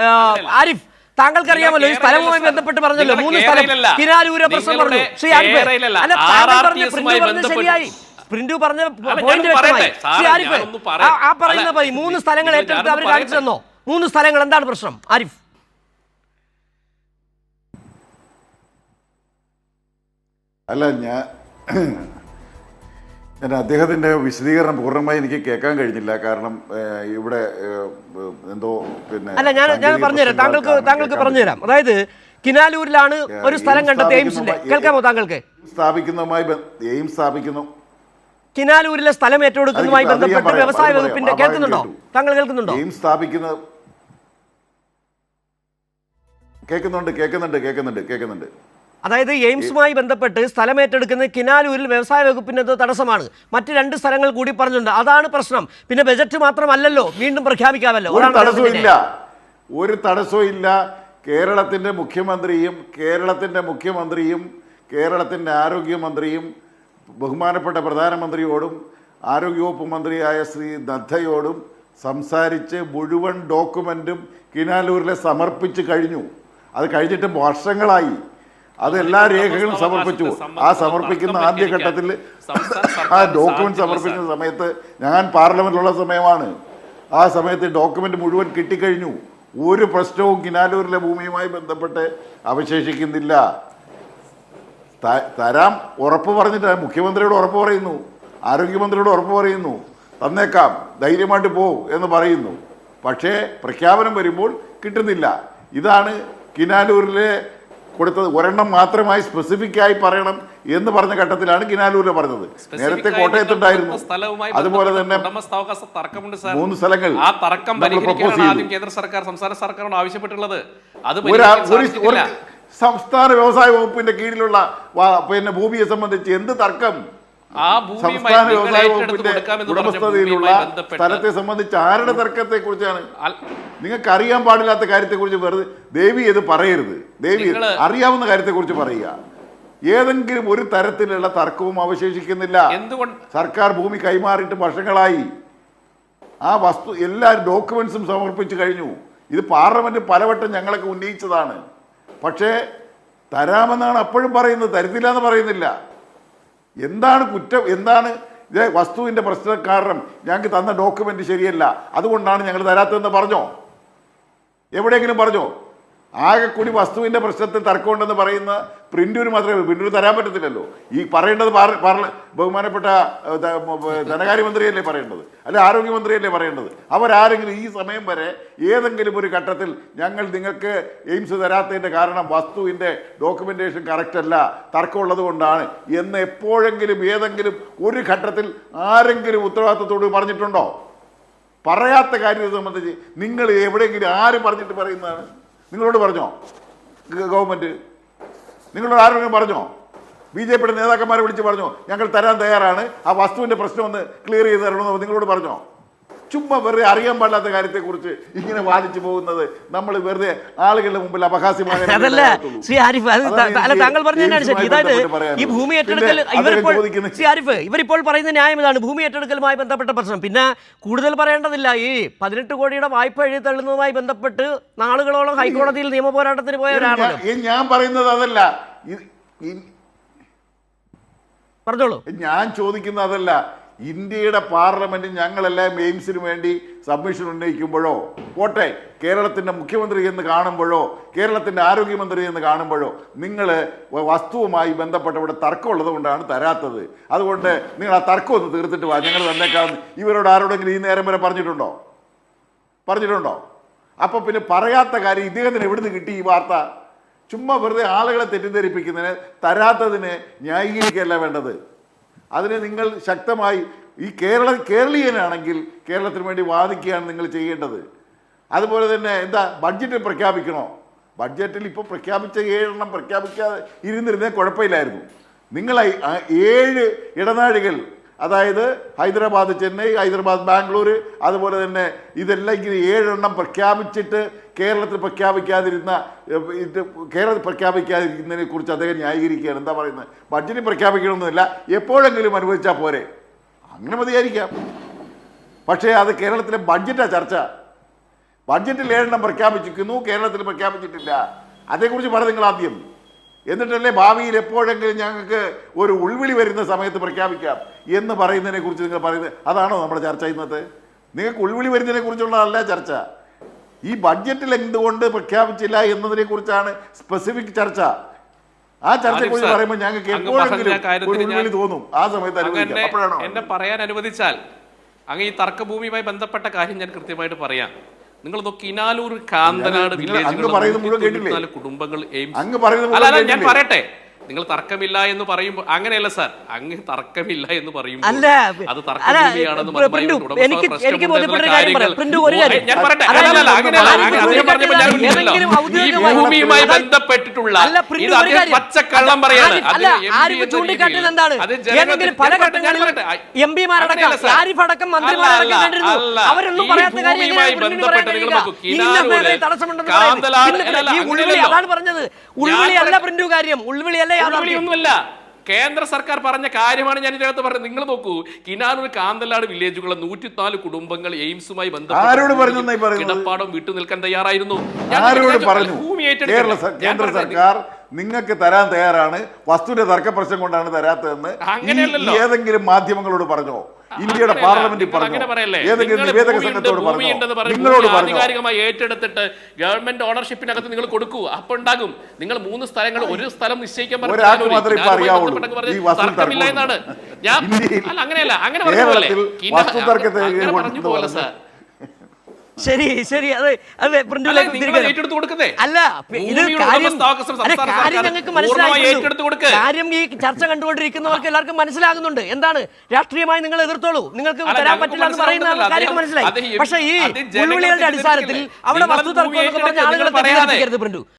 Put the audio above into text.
ആ, ആരിഫ് താങ്കൾക്കറിയാമല്ലോ ഈ സ്ഥലവുമായി ബന്ധപ്പെട്ട് പറഞ്ഞല്ലോ മൂന്ന് സ്ഥലം. കിനാരൂര പ്രശ്നം പറഞ്ഞു. ശ്രീ ആരിഫ്. അല്ല താങ്കൾ പറഞ്ഞ പ്രിന്റു പറഞ്ഞത് ശരിയായി. പ്രിന്റു പറഞ്ഞ പോയിന്റ് വ്യക്തമായി. ശ്രീ ആരിഫ് ആ- പറയുന്ന പോയി മൂന്ന് സ്ഥലങ്ങൾ ഏറ്റെടുത്ത് അവർ കാണിച്ചു തന്നോ? മൂന്ന് സ്ഥലങ്ങൾ എന്താണ് പ്രശ്നം? ആരിഫ്. അല്ല ഞാൻ ഞാൻ അദ്ദേഹത്തിന്റെ വിശദീകരണം പൂർണമായി എനിക്ക് കേൾക്കാൻ കഴിഞ്ഞില്ല. കാരണം ഇവിടെ എന്തോ പിന്നെ അല്ല ഞാൻ ഞാൻ പറഞ്ഞുതരാം. താങ്കൾക്ക് താങ്കൾക്ക് പറഞ്ഞുതരാം. അതായത് കിനാലൂരിലാണ് ഒരു സ്ഥലം കണ്ടത് എയിംസിന്റെ. കേൾക്കാമോ താങ്കൾക്ക്? സ്ഥാപിക്കുന്നതുമായി എയിംസ് സ്ഥാപിക്കുന്നു. കിനാലൂരിലെ സ്ഥലം ഏറ്റെടുക്കുന്നതുമായി ബന്ധപ്പെട്ട് വ്യവസായ വകുപ്പിന്റെ കേൾക്കുന്നുണ്ടോ? താങ്കൾ കേൾക്കുന്നുണ്ടോ? എയിംസ് സ്ഥാപിക്കുന്നത് കേൾക്കുന്നുണ്ട് കേൾക്കുന്നുണ്ട് കേൾക്കുന്നുണ്ട് കേൾക്കുന്നുണ്ട്. അതായത് എയിംസുമായി ബന്ധപ്പെട്ട് സ്ഥലമേറ്റെടുക്കുന്ന കിനാലൂരിൽ വ്യവസായ വകുപ്പിന് അത് തടസ്സമാണ്. മറ്റ് രണ്ട് സ്ഥലങ്ങൾ കൂടി പറഞ്ഞിട്ടുണ്ട്. അതാണ് പ്രശ്നം. പിന്നെ ബജറ്റ് മാത്രമല്ലല്ലോ. വീണ്ടും പ്രഖ്യാപിക്കാമല്ലോ. ഒരു ഇല്ല. ഒരു തടസ്സമില്ല കേരളത്തിന്റെ കേരളത്തിന്റെ മുഖ്യമന്ത്രിയും കേരളത്തിന്റെ മുഖ്യമന്ത്രിയും കേരളത്തിന്റെ ആരോഗ്യമന്ത്രിയും ബഹുമാനപ്പെട്ട പ്രധാനമന്ത്രിയോടും ആരോഗ്യവകുപ്പ് മന്ത്രിയായ ശ്രീ നദ്ദയോടും സംസാരിച്ച് മുഴുവൻ ഡോക്യുമെന്റും കിനാലൂരിലെ സമർപ്പിച്ച് കഴിഞ്ഞു. അത് കഴിഞ്ഞിട്ട് വർഷങ്ങളായി. അത് എല്ലാ രേഖകളും സമർപ്പിച്ചു. ആ സമർപ്പിക്കുന്ന ആദ്യഘട്ടത്തിൽ ആ ഡോക്യുമെന്റ് സമർപ്പിക്കുന്ന സമയത്ത് ഞാൻ പാർലമെന്റിലുള്ള സമയമാണ്. ആ സമയത്ത് ഡോക്യുമെന്റ് മുഴുവൻ കിട്ടിക്കഴിഞ്ഞു. ഒരു പ്രശ്നവും കിനാലൂരിലെ ഭൂമിയുമായി ബന്ധപ്പെട്ട് അവശേഷിക്കുന്നില്ല. തരാം ഉറപ്പ് പറഞ്ഞിട്ട് മുഖ്യമന്ത്രിയോട് ഉറപ്പ് പറയുന്നു. ആരോഗ്യമന്ത്രിയോട് ഉറപ്പ് പറയുന്നു. തന്നേക്കാം ധൈര്യമായിട്ട് പോ എന്ന് പറയുന്നു. പക്ഷേ പ്രഖ്യാപനം വരുമ്പോൾ കിട്ടുന്നില്ല. ഇതാണ് കിനാലൂരിലെ കൊടുത്തത് ഒരെണ്ണം മാത്രമായി സ്പെസിഫിക് ആയി പറയണം എന്ന് പറഞ്ഞ ഘട്ടത്തിലാണ് കിനാലൂര് പറഞ്ഞത്. നേരത്തെ കോട്ടയത്തുണ്ടായിരുന്നു. അതുപോലെ തന്നെ മൂന്ന് സ്ഥലങ്ങൾ ആ തർക്കം ആദ്യം കേന്ദ്ര സർക്കാർ സംസ്ഥാന സർക്കാരോട് ആവശ്യപ്പെട്ടുള്ളത് അത് സംസ്ഥാന വ്യവസായ വകുപ്പിന്റെ കീഴിലുള്ള പിന്നെ ഭൂമിയെ സംബന്ധിച്ച് എന്ത് തർക്കം? ആ സംസ്ഥാന വ്യവസായ വകുപ്പിന്റെ ഉടമസ്ഥതയിലുള്ള സ്ഥലത്തെ സംബന്ധിച്ച് ആരുടെ തർക്കത്തെ കുറിച്ചാണ്? നിങ്ങൾക്ക് അറിയാൻ പാടില്ലാത്ത കാര്യത്തെ കുറിച്ച് വെറുതെ ദേവി ഇത് പറയരുത്. ദേവി അറിയാവുന്ന കാര്യത്തെ കുറിച്ച് പറയുക. ഏതെങ്കിലും ഒരു തരത്തിലുള്ള തർക്കവും അവശേഷിക്കുന്നില്ല. സർക്കാർ ഭൂമി കൈമാറിയിട്ട് വർഷങ്ങളായി. ആ വസ്തു എല്ലാ ഡോക്യുമെന്റ്സും സമർപ്പിച്ചു കഴിഞ്ഞു. ഇത് പാർലമെന്റ് പലവട്ടം ഞങ്ങളൊക്കെ ഉന്നയിച്ചതാണ്. പക്ഷേ തരാമെന്നാണ് അപ്പോഴും പറയുന്നത്. തരത്തില്ല എന്ന് പറയുന്നില്ല. എന്താണ് കുറ്റം? എന്താണ് ഇത് വസ്തുവിന്റെ പ്രശ്ന കാരണം ഞങ്ങൾക്ക് തന്ന ഡോക്യുമെന്റ് ശരിയല്ല. അതുകൊണ്ടാണ് ഞങ്ങൾ തരാത്തതെന്ന് പറഞ്ഞോ? എവിടെയെങ്കിലും പറഞ്ഞോ? ആകെ കൂടി വസ്തുവിന്റെ പ്രശ്നത്തിൽ തർക്കമുണ്ടെന്ന് പറയുന്ന പ്രിന്റൂര് മാത്രമേ പ്രിന്റൂര് തരാൻ പറ്റത്തില്ലല്ലോ. ഈ പറയേണ്ടത് ബഹുമാനപ്പെട്ട ധനകാര്യമന്ത്രിയല്ലേ പറയേണ്ടത്? അല്ലെ ആരോഗ്യമന്ത്രിയല്ലേ പറയേണ്ടത്? അവരാരെങ്കിലും ഈ സമയം വരെ ഏതെങ്കിലും ഒരു ഘട്ടത്തിൽ ഞങ്ങൾ നിങ്ങൾക്ക് എയിംസ് തരാത്തതിന്റെ കാരണം വസ്തുവിന്റെ ഡോക്യുമെന്റേഷൻ കറക്റ്റ് അല്ല തർക്കമുള്ളത് കൊണ്ടാണ് എന്ന് എപ്പോഴെങ്കിലും ഏതെങ്കിലും ഒരു ഘട്ടത്തിൽ ആരെങ്കിലും ഉത്തരവാദിത്തത്തോട് പറഞ്ഞിട്ടുണ്ടോ? പറയാത്ത കാര്യത്തെ സംബന്ധിച്ച് നിങ്ങൾ എവിടെയെങ്കിലും ആര് പറഞ്ഞിട്ട് പറയുന്നതാണ്? നിങ്ങളോട് പറഞ്ഞോ? ഗവൺമെന്റ് നിങ്ങളോട് ആരോഗ്യം പറഞ്ഞോ? ബി ജെ പിയുടെ നേതാക്കന്മാരെ വിളിച്ച് പറഞ്ഞോ? ഞങ്ങൾ തരാൻ തയ്യാറാണ്. ആ വസ്തുവിന്റെ പ്രശ്നം ഒന്ന് ക്ലിയർ ചെയ്ത് തരണമെന്ന് നിങ്ങളോട് പറഞ്ഞോ? ചുമ്മാ വെറുതെ അറിയാൻ പാടില്ലാത്ത കാര്യത്തെക്കുറിച്ച് ഇങ്ങനെ വാദിച്ചു പോകുന്നത് നമ്മൾ വെറുതെ ആളുകളുടെ മുമ്പിൽ അപഹാസ്യമായ അതല്ല ശ്രീ ആരിഫ് അല്ല താങ്കൾ ശരി. ഈ ഭൂമി ഏറ്റെടുക്കൽ ഇവരിപ്പോൾ ശ്രീ ആരിഫ് ഇവരിപ്പോൾ പറയുന്ന ന്യായം ഇതാണ്. ഭൂമി ഏറ്റെടുക്കലുമായി ബന്ധപ്പെട്ട പ്രശ്നം. പിന്നെ കൂടുതൽ പറയേണ്ടതില്ല ഈ പതിനെട്ട് കോടിയുടെ വായ്പ എഴുതി തള്ളുന്നതുമായി ബന്ധപ്പെട്ട് നാളുകളോളം ഹൈക്കോടതിയിൽ നിയമ പോരാട്ടത്തിന് പോയ ഒരാളാണ്. ഞാൻ- പറയുന്നത് അതല്ല. പറഞ്ഞോളൂ. ഞാൻ ചോദിക്കുന്ന അതല്ല. ഇന്ത്യയുടെ പാർലമെന്റ് ഞങ്ങളെല്ലാം എയിംസിന് വേണ്ടി സബ്മിഷൻ ഉന്നയിക്കുമ്പോഴോ പോട്ടെ കേരളത്തിന്റെ മുഖ്യമന്ത്രി എന്ന് കാണുമ്പോഴോ കേരളത്തിന്റെ ആരോഗ്യമന്ത്രി എന്ന് കാണുമ്പോഴോ നിങ്ങൾ വസ്തുവുമായി ബന്ധപ്പെട്ട ഇവിടെ തർക്കമുള്ളത് കൊണ്ടാണ് തരാത്തത്. അതുകൊണ്ട് നിങ്ങൾ ആ തർക്കം ഒന്ന് തീർത്തിട്ട് വാ. ഞങ്ങൾ തന്നേക്കാം. ഇവരോട് ആരോടെങ്കിലും ഈ നേരം വരെ പറഞ്ഞിട്ടുണ്ടോ? പറഞ്ഞിട്ടുണ്ടോ? അപ്പോൾ പിന്നെ പറയാത്ത കാര്യം ഇദ്ദേഹത്തിന് എവിടുന്ന് കിട്ടി ഈ വാർത്ത? ചുമ്മാ വെറുതെ ആളുകളെ തെറ്റിദ്ധരിപ്പിക്കുന്നതിന് തരാത്തതിന് ന്യായീകരിക്കുകയല്ല വേണ്ടത്. അതിന് നിങ്ങൾ ശക്തമായി ഈ കേരള കേരളീയനാണെങ്കിൽ കേരളത്തിന് വേണ്ടി വാദിക്കുകയാണ് നിങ്ങൾ ചെയ്യേണ്ടത്. അതുപോലെ തന്നെ എന്താ ബഡ്ജറ്റ് പ്രഖ്യാപിക്കണോ? ബഡ്ജറ്റിൽ ഇപ്പോൾ പ്രഖ്യാപിച്ച ഏഴെണ്ണം പ്രഖ്യാപിക്കാതെ ഇരുന്നിരുന്നേ കുഴപ്പമില്ലായിരുന്നു. നിങ്ങൾ ആ ഏഴ് ഇടനാഴികൾ അതായത് ഹൈദരാബാദ് ചെന്നൈ ഹൈദരാബാദ് ബാംഗ്ലൂർ അതുപോലെ തന്നെ ഇതെല്ലാം ഇങ്ങനെ ഏഴെണ്ണം പ്രഖ്യാപിച്ചിട്ട് കേരളത്തിൽ പ്രഖ്യാപിക്കാതിരുന്ന ഇത് കേരളത്തിൽ പ്രഖ്യാപിക്കാതിരിക്കുന്നതിനെ കുറിച്ച് അദ്ദേഹം ന്യായീകരിക്കുകയാണ്. എന്താ പറയുന്നത്? ബഡ്ജറ്റ് പ്രഖ്യാപിക്കണമെന്നില്ല. എപ്പോഴെങ്കിലും അനുവദിച്ചാൽ പോരെ. അങ്ങനെ മതിയായിരിക്കാം. പക്ഷേ അത് കേരളത്തിലെ ബഡ്ജറ്റാണ് ചർച്ച. ബഡ്ജറ്റിൽ ഏഴെണ്ണം പ്രഖ്യാപിച്ചിരിക്കുന്നു കേരളത്തിൽ പ്രഖ്യാപിച്ചിട്ടില്ല. അതേക്കുറിച്ച് പറ നിങ്ങൾ ആദ്യം എന്നിട്ടല്ലേ ഭാവിയിൽ എപ്പോഴെങ്കിലും ഞങ്ങൾക്ക് ഒരു ഉൾവിളി വരുന്ന സമയത്ത് പ്രഖ്യാപിക്കാം എന്ന് പറയുന്നതിനെ കുറിച്ച് നിങ്ങൾ പറയുന്നത് അതാണോ നമ്മുടെ ചർച്ച ഇന്നത്തെ? നിങ്ങൾക്ക് ഉൾവിളി വരുന്നതിനെ കുറിച്ചുള്ളതല്ല ചർച്ച. ഈ ബഡ്ജറ്റിൽ എന്തുകൊണ്ട് പ്രഖ്യാപിച്ചില്ല എന്നതിനെ കുറിച്ചാണ് സ്പെസിഫിക് ചർച്ച. ആ ചർച്ചയെ ആരിഫ് പറയുമ്പോൾ ഞങ്ങൾക്ക് എപ്പോഴെങ്കിലും ഒരു ഉൾവിളി തോന്നും. ആ സമയത്ത് അനുവദിക്കാം. അപ്പോഴാണോ? എന്നെ പറയാൻ അനുവദിച്ചാൽ അങ്ങ് ഈ തർക്കഭൂമിയുമായി ബന്ധപ്പെട്ട കാര്യം ഞാൻ കൃത്യമായിട്ട് പറയാം. നിങ്ങൾ നോക്കി കിനാലൂർ കാന്തനാട് വില്ലേജ്? കുടുംബങ്ങൾ എയിംസ് അല്ല ഞാൻ പറയട്ടെ നിങ്ങൾ തർക്കമില്ല എന്ന് പറയുമ്പോൾ അങ്ങനെയല്ല സാർ. അങ്ങ് തർക്കമില്ല എന്ന് പറയുമ്പോൾ അല്ല, അത്. ഭൂമിയുമായി ബന്ധപ്പെട്ടിട്ടുള്ള. പച്ചക്കള്ളം പറയാണ് ചൂണ്ടിക്കാട്ടിയത് എന്താണ്? ഏതെങ്കിലും പല ഞാൻ പറയട്ടെ, ഞാൻ ഘട്ടങ്ങളിലും പറയട്ടെ. എം പിമാരടക്കം ആരിഫ് അടക്കം മന്ത്രിമാരടക്കം കണ്ടിരുന്നു. അവരൊന്നും പറയാത്ത കാര്യം തടസ്സമുണ്ടെന്ന് അതാണ് പറഞ്ഞത്. ഉൾവിളി അല്ല പ്രിന്റു കാര്യം. ഉൾവിളി അല്ല ഉൾവിളിയൊന്നുമല്ല കേന്ദ്ര സർക്കാർ പറഞ്ഞ കാര്യമാണ് ഞാൻ ഇതിനകത്ത് പറഞ്ഞത്. നിങ്ങൾ നോക്കൂ കിനാനൂർ കാന്തലാട് വില്ലേജുകളിലെ നൂറ്റിനാല് കുടുംബങ്ങൾ എയിംസുമായി ബന്ധപ്പെട്ട് പറഞ്ഞു എന്നാ പറയുന്നത്? കിടപ്പാടം വിട്ടു നിൽക്കാൻ തയ്യാറായിരുന്നു. ഞാൻ ആരോട് ഞാൻ പറഞ്ഞു? ഭൂമി ഏറ്റെടുക്കട്ടെ. നിങ്ങൾക്ക് തരാൻ തയ്യാറാണ്. വസ്തുവിന്റെ തർക്ക പ്രശ്നം കൊണ്ടാണ് തരാത്തതെന്ന് ഏതെങ്കിലും മാധ്യമങ്ങളോട് പറഞ്ഞോ? ഇന്ത്യയുടെ. പാർലമെന്റിൽ പറഞ്ഞു? പറഞ്ഞോ ഏതെങ്കിലും നിവേദക സംഘത്തോട് ഭൂമിയുണ്ടെന്ന് നിങ്ങളോട് ആധികാരികമായി ഏറ്റെടുത്തിട്ട് ഗവൺമെന്റ് ഓണർഷിപ്പിനകത്ത് നിങ്ങൾ കൊടുക്കൂ. അപ്പൊ ഉണ്ടാകും. നിങ്ങൾ മൂന്ന് സ്ഥലങ്ങൾ ഒരു സ്ഥലം നിശ്ചയിക്കാൻ പറഞ്ഞു പറഞ്ഞ് ഞാൻ അങ്ങനെയല്ല. അങ്ങനെ പറഞ്ഞു പോലെ. ശരി ശരി അത് അത് അല്ല, പ്രിന്റിലേക്ക് ഇത് കാര്യം കാര്യം ഞങ്ങൾക്ക് മനസ്സിലായി. ഈ ചർച്ച കണ്ടുകൊണ്ടിരിക്കുന്നവർക്ക് എല്ലാവർക്കും മനസ്സിലാകുന്നുണ്ട്. എന്താണ്? രാഷ്ട്രീയമായി നിങ്ങൾ എതിർത്തോളൂ. നിങ്ങൾക്ക് തരാൻ പറ്റില്ല എന്ന് പറയുന്ന കാര്യം മനസ്സിലായി. പക്ഷേ ഈ ഉൾവിളികളുടെ അടിസ്ഥാനത്തിൽ? അവിടെ വസ്തു തർക്കം പറഞ്ഞ ആളുകളെ പറയാതെ. പ്രിന്റു